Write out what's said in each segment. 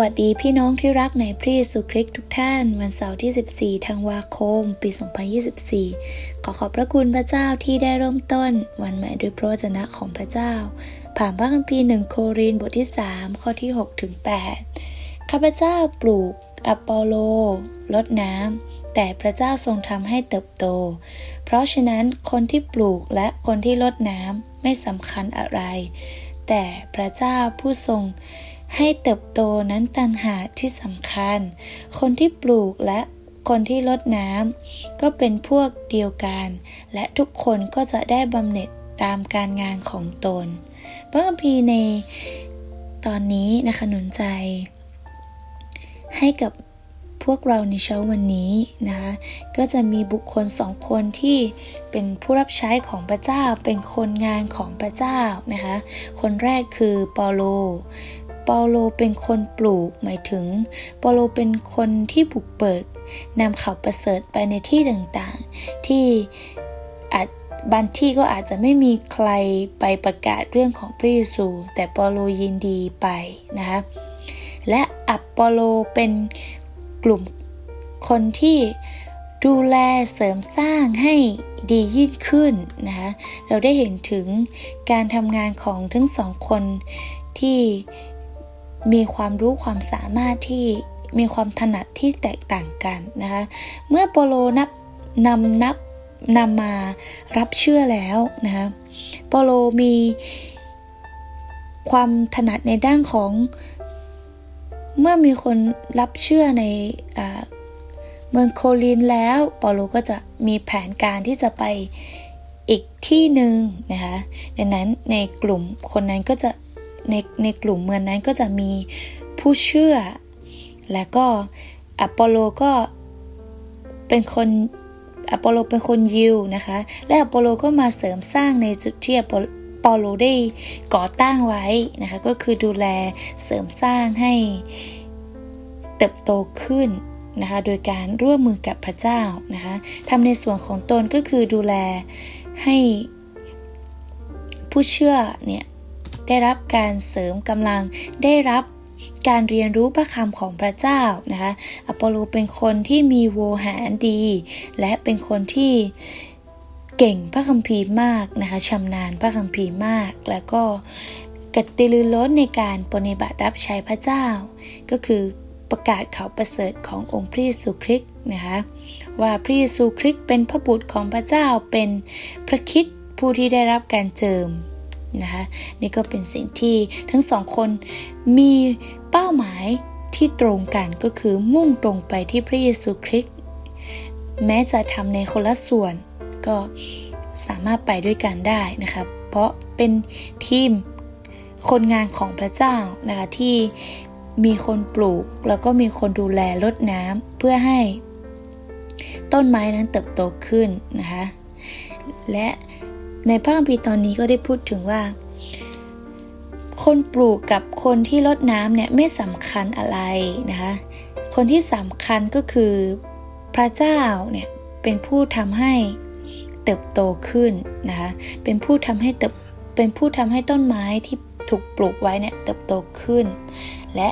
วัสดีพี่น้องที่รักในพระเยซูคริสต์ทุกท่าน วันเสาร์ที่ 14 ธันวาคม ปี 2024 ขอขอบพระคุณพระเจ้าที่ได้เริ่มต้น วันใหม่ด้วยพระวจนะของพระเจ้า ผ่านพระคัมภีร์หนึ่งโครินบทที่ 3 ข้อที่6ถึง8ข้าพเจ้าปลูกอปอโลลดน้ำแต่พระเจ้าทรงทำให้เติบโต เพราะฉะนั้นคนที่ปลูกและคนที่ลดน้ำไม่สำคัญอะไร แต่พระเจ้าผู้ทรง ให้เติบโตนั้นต่างหากที่สำคัญ คนที่ปลูกและคนที่ลดน้ำก็เป็นพวกเดียวกัน และทุกคนก็จะได้บำเหน็จตามการงานของตนพระคัมภีร์ในตอนนี้นะคะหนุนใจ ให้กับพวกเราในเช้าวันนี้นะคะก็จะมีบุคคลสองคนที่เป็นผู้รับใช้ของพระเจ้าเป็นคนงานของพระเจ้านะคะ คนแรกคือเปาโล เปาโลเป็นคนปลูก หมายถึงเปาโลเป็นคนที่บุกเบิกนำข่าวประเสริฐไปในที่ต่างๆ ที่อาจบางที่ก็อาจจะไม่มีใครไปประกาศเรื่องของพระเยซู แต่เปาโลยินดีไปนะคะและอัปโปโลเป็นกลุ่มคนที่ดูแลเสริมสร้างให้ดียิ่งขึ้นนะคะเราได้เห็นถึงการทำงานของทั้งสองคนที่ มีความรู้ความสามารถที่มีความถนัดที่แตกต่างกันนะคะ เมื่อโปโลนับนำนับนำมารับเชื่อแล้วนะคะโปโลมีความถนัดในด้านของ เมื่อมีคนรับเชื่อในเมืองโคลินแล้วปโลก็จะมีแผนการที่จะไปอีกที่หนึ่งนะคะดังนั้นในกลุ่มคนนั้นก็จะ ในในกลุ่มเมืองนั้นก็จะมีผู้เชื่อ และก็อปอโลก็เป็นคนอปอโลเป็นคนยิวนะคะ และอปอโลก็มาเสริมสร้างในจุดที่อปอโลได้ก่อตั้งไว้นะคะ ก็คือดูแลเสริมสร้างให้เติบโตขึ้นนะคะ โดยการร่วมมือกับพระเจ้านะคะทำในส่วนของตนก็คือดูแลให้ผู้เชื่อเนี่ย ได้รับการเสริมกำลังได้รับการเรียนรู้พระคำของพระเจ้านะคะอปอโลเป็นคนที่มีโวหารดี และเป็นคนที่เก่งพระคัมภีร์มากนะคะชำนาญพระคัมภีร์มาก แล้วก็กติลือล้นในการปฏิบัติรับใช้พระเจ้า ก็คือประกาศข่าวประเสริฐขององค์พระเยซูคริสต์นะคะว่าพระเยซูคริสต์เป็นพระบุตรของพระเจ้าเป็นพระคิดผู้ที่ได้รับการเจิม นะคะนี่ก็เป็นสิ่งที่ทั้งสองคนมีเป้าหมายที่ตรงกันก็คือมุ่งตรงไปที่พระเยซูคริสต์แม้จะทำในคนละส่วนก็สามารถไปด้วยกันได้นะคะเพราะเป็นทีมคนงานของพระเจ้านะคะที่มีคนปลูกแล้วก็มีคนดูแลรดน้ำเพื่อให้ต้นไม้นั้นเติบโตขึ้นนะคะและ ในพระคัมภีร์ตอนนี้ก็ได้พูดถึงว่า คนปลูกกับคนที่รดน้ำเนี่ยไม่สำคัญอะไรนะคะ คนที่สำคัญก็คือพระเจ้าเนี่ยเป็นผู้ทำให้เติบโตขึ้นนะคะ เป็นผู้ทำให้เติบ เป็นผู้ทำให้ต้นไม้ที่ถูกปลูกไว้เนี่ยเติบโตขึ้น และ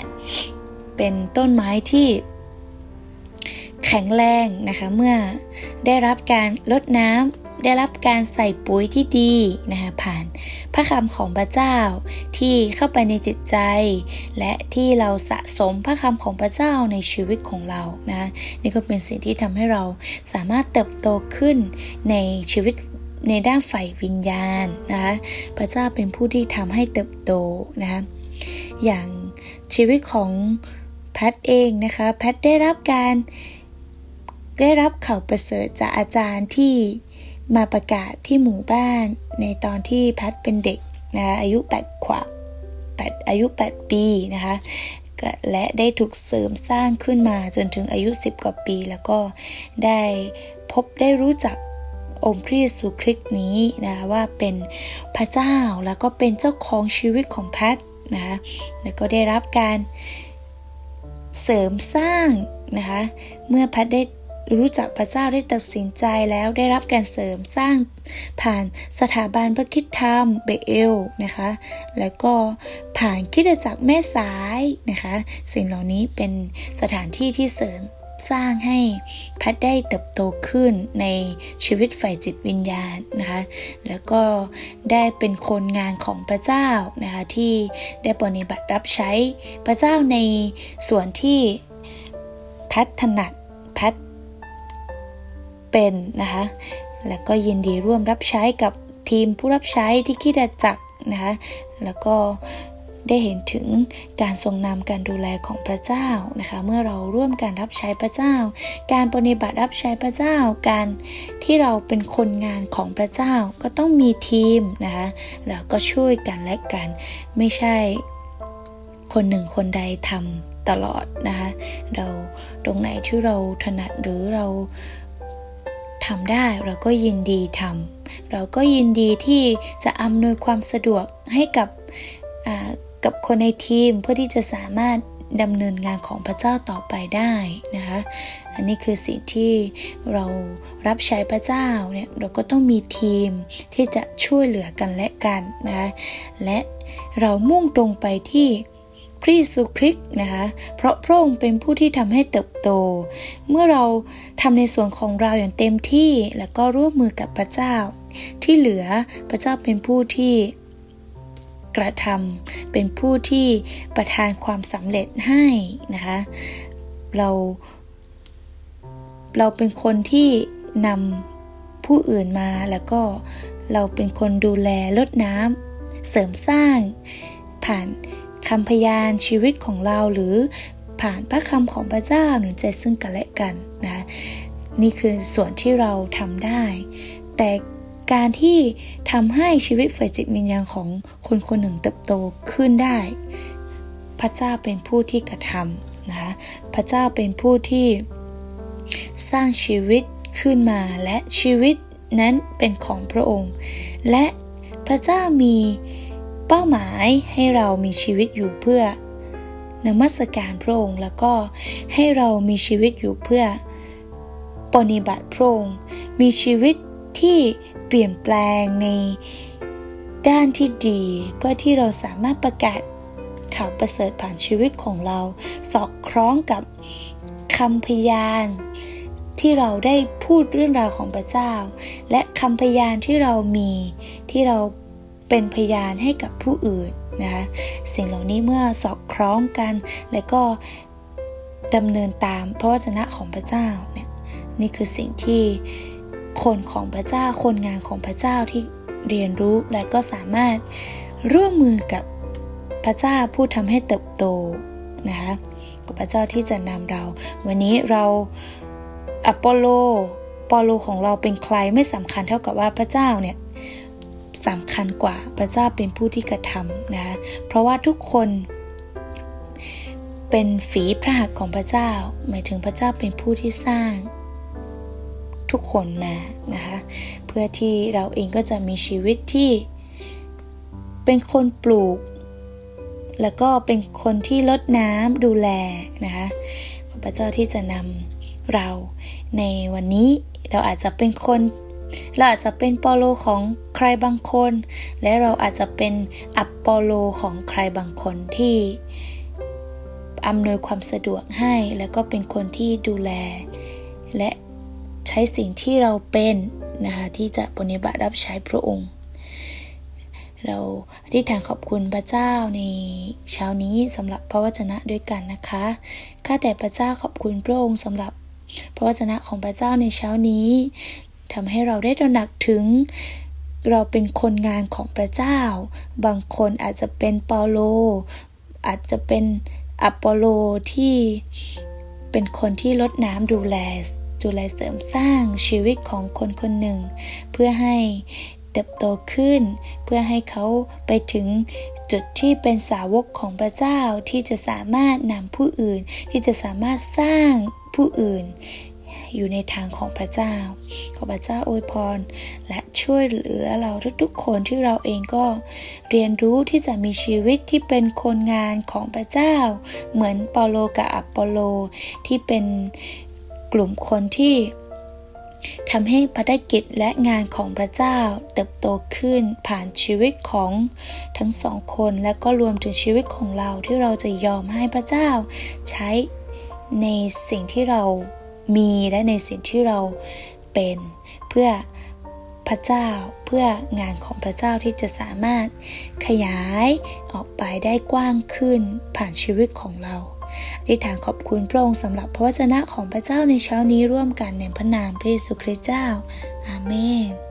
เป็นต้นไม้ที่แข็งแรงนะคะ เมื่อได้รับการลดน้ำ ได้รับการใส่ปุ๋ยที่ดีนะคะผ่านพระคำของพระเจ้าที่เข้าไปในจิตใจ และที่เราสะสมพระคำของพระเจ้าในชีวิตของเรานะนี่ก็เป็นสิ่งที่ทำให้เราสามารถเติบโตขึ้นในชีวิตในด้านฝ่ายวิญญาณนะคะพระเจ้าเป็นผู้ที่ทำให้เติบโตนะคะอย่างชีวิตของแพทเองนะคะแพทได้รับการได้รับข่าวประเสริฐจากอาจารย์ที่ มาประกาศที่หมู่บ้านในตอนที่แพทเป็นเด็กนะคะอายุ 8 ขวบ8อายุ 8 ปีนะคะและได้ถูกเสริมสร้างขึ้นมาจนถึงอายุ 10 กว่าปี แล้วก็ได้พบได้รู้จักองค์พระเยซูคริสต์นี้นะว่าเป็นพระเจ้าแล้วก็เป็นเจ้าของชีวิตของแพทนะคะแล้วก็ได้รับการเสริมสร้างนะคะเมื่อแพทได้ รู้จักพระเจ้าได้ตัดสินใจแล้วได้รับการเสริมสร้างผ่านสถาบันพระคิดธรรมเบเอลนะคะ แล้วก็ผ่านคิดจักรแม่สายนะคะ สิ่งเหล่านี้เป็นสถานที่ที่เสริมสร้างให้พทย์ได้เติบโตขึ้นในชีวิตฝ่ายจิตวิญญาณนะคะ แล้วก็ได้เป็นคนงานของพระเจ้านะคะที่ได้ปฏิบัติรับใช้พระเจ้าในส่วนที่พทย์ถนัด เป็นนะคะ แล้วก็ยินดีร่วมรับใช้กับทีมผู้รับใช้ที่คิดจักนะคะ แล้วก็ได้เห็นถึงการทรงนำการดูแลของพระเจ้านะคะ เมื่อเราร่วมกันรับใช้พระเจ้า การปฏิบัติรับใช้พระเจ้า การที่เราเป็นคนงานของพระเจ้าก็ต้องมีทีมนะคะเราก็ช่วยกันและกัน ไม่ใช่คนหนึ่งคนใดทำตลอดนะคะ เราตรงไหนที่เราถนัดหรือเรา ทำได้เราก็ยินดีทำเราก็ยินดีที่จะอำนวยความสะดวกให้กับกับคนในทีมเพื่อที่จะสามารถดำเนินงานของพระเจ้าต่อไปได้นะคะ อันนี้คือสิ่งที่เรารับใช้พระเจ้าเนี่ยเราก็ต้องมีทีมที่จะช่วยเหลือกันและกันนะคะและเรามุ่งตรงไปที่ พระเยซูคริสต์นะคะ เพราะพระองค์เป็นผู้ที่ทำให้เติบโต เมื่อเราทำในส่วนของเราอย่างเต็มที่แล้วก็ร่วมมือกับพระเจ้า ที่เหลือพระเจ้าเป็นผู้ที่กระทำเป็นผู้ที่ประทานความสำเร็จให้นะคะ เรา เราเป็นคนที่นำผู้อื่นมาแล้วก็เราเป็นคนดูแลลดน้ำเสริมสร้างผ่าน คำพยานชีวิตของเราหรือผ่านพระคำของพระเจ้าหนุนใจซึ่งกันและกันนะนี่คือส่วนที่เราทำได้ แต่การที่ทำให้ชีวิตฝ่ายจิตวิญญาณของคนคนหนึ่งเติบโตขึ้นได้ พระเจ้าเป็นผู้ที่กระทำนะคะพระเจ้าเป็นผู้ที่สร้างชีวิตขึ้นมาและชีวิตนั้นเป็นของพระองค์ และพระเจ้ามี เป้าหมายให้เรามีชีวิตอยู่เพื่อนมัสการพระองค์แล้วก็ให้เรามีชีวิตอยู่เพื่อปฏิบัติพระองค์มีชีวิตที่เปลี่ยนแปลงในด้านที่ดี เพื่อที่เราสามารถประกาศข่าวประเสริฐผ่านชีวิตของเรา สอดคล้องกับคำพยานที่เราได้พูดเรื่องราวของพระเจ้า และคำพยานที่เรามีที่เรา เป็นพยานให้กับผู้อื่นนะคะสิ่งเหล่านี้เมื่อสอดคล้องกัน และก็ดำเนินตามพระวจนะของพระเจ้าเนี่ยนี่คือสิ่งที่คนของพระเจ้าคนงานของพระเจ้าที่เรียนรู้และก็สามารถร่วมมือกับพระเจ้าผู้ทำให้เติบโตนะคะกับพระเจ้าที่จะนำเรา วันนี้เราอปโลปอโลของเราเป็นใครไม่สำคัญเท่ากับว่าพระเจ้าเนี่ย สำคัญกว่าพระเจ้าเป็นผู้ที่กระทำนะคะเพราะว่าทุกคนเป็นฝีพระหัตถ์ของพระเจ้า หมายถึงพระเจ้าเป็นผู้ที่สร้างทุกคนมานะคะเพื่อที่เราเองก็จะมีชีวิตที่เป็นคนปลูก แล้วก็เป็นคนที่ลดน้ำดูแลนะคะพระเจ้าที่จะนำเราในวันนี้เราอาจจะเป็นคน เราอาจจะเป็นปอโลของใครบางคน และเราอาจจะเป็นอัปโปโลของใครบางคนที่อำนวยความสะดวกให้ แล้วก็เป็นคนที่ดูแล และใช้สิ่งที่เราเป็นนะคะที่จะปฏิบัติรับใช้พระองค์ เราที่ฐานขอบคุณพระเจ้าในเช้านี้สำหรับพระวจนะด้วยกันนะคะข้าแต่พระเจ้าขอบคุณพระองค์สำหรับพระวจนะของพระเจ้าในเช้านี้ ทำให้เราได้ตระหนักถึง เราเป็นคนงานของพระเจ้า บางคนอาจจะเป็นเปาโล อาจจะเป็นอัปโปโลที่เป็นคนที่ลดน้ำดูแลดูแลเสริมสร้างชีวิตของคนคนหนึ่ง เพื่อให้เติบโตขึ้น เพื่อให้เขาไปถึงจุดที่เป็นสาวกของพระเจ้าที่จะสามารถนำผู้อื่นที่จะสามารถสร้างผู้อื่น อยู่ในทางของพระเจ้า ขอพระเจ้าอวยพร และช่วยเหลือเราทุกๆคนที่เราเองก็เรียนรู้ที่จะมีชีวิตที่เป็นคนงานของพระเจ้า เหมือนเปาโลกับอัปโปโลที่เป็นกลุ่มคนที่ทำให้ภารกิจและงานของพระเจ้าเติบโตขึ้นผ่านชีวิตของทั้งสองคนและก็รวมถึงชีวิตของเราที่เราจะยอมให้พระเจ้าใช้ในสิ่งที่เรา มีและในสิ่งที่เราเป็นเพื่อพระเจ้าเพื่องานของพระเจ้าที่จะสามารถขยายออกไปได้กว้างขึ้นผ่านชีวิตของเราอธิษฐานขอบคุณพระองค์สำหรับพระวจนะของพระเจ้าในเช้านี้ร่วมกันในพระนามพระเยซูคริสต์เจ้า อาเมน